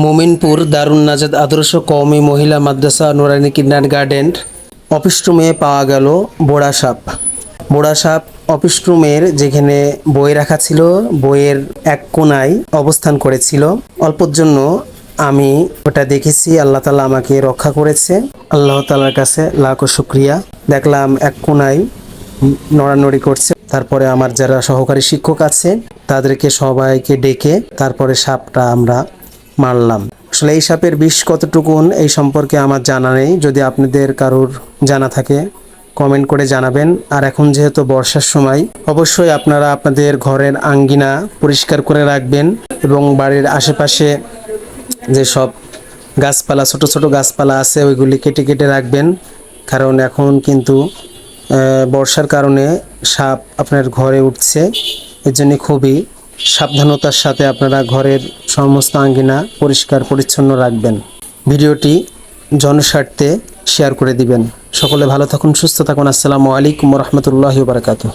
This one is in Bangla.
মোমিনপুর দারুণ নাজাদ আদর্শ কওমি মহিলা মাদ্রাসা নুরানি কিন্ডার গার্ডেন অফিস রুমে পাওয়া গেল বোড়া সাপ। বোড়া সাপ অফিস যেখানে বই রাখা ছিল, বইয়ের এক কোনায় অবস্থান করেছিল। অল্পর জন্য আমি ওটা দেখেছি, আল্লাহ তালা আমাকে রক্ষা করেছে। আল্লাহ তালার কাছে লাখো শুক্রিয়া। দেখলাম এক কোনায় নড়ানড়ি করছে। তারপরে আমার যারা সহকারী শিক্ষক আছে, তাদেরকে সবাইকে ডেকে তারপরে সাপটা আমরা মারলাম আসলে এই সাপের বিষ কতটুকুন এই সম্পর্কে আমার জানা নেই। যদি আপনাদের কারোর জানা থাকে কমেন্ট করে জানাবেন। আর এখন যেহেতু বর্ষার সময়, অবশ্যই আপনারা আপনাদের ঘরের আঙ্গিনা পরিষ্কার করে রাখবেন এবং বাড়ির আশেপাশে যেসব গাছপালা, ছোট ছোট গাছপালা আছে, ওইগুলি কেটে কেটে রাখবেন। কারণ এখন কিন্তু বর্ষার কারণে সাপ আপনার ঘরে উঠছে। এর জন্য খুবই সাবধানতার সাথে আপনারা ঘরের সমস্ত আঙ্গিনা পরিষ্কার, পরিচ্ছন্ন রাখবেন। ভিডিওটি জনস্বার্থে শেয়ার করে দিবেন। সকলে ভালো থাকুন, সুস্থ থাকুন। আসসালামু আলাইকুম রহমতুল্লাহ বারকাতুহ।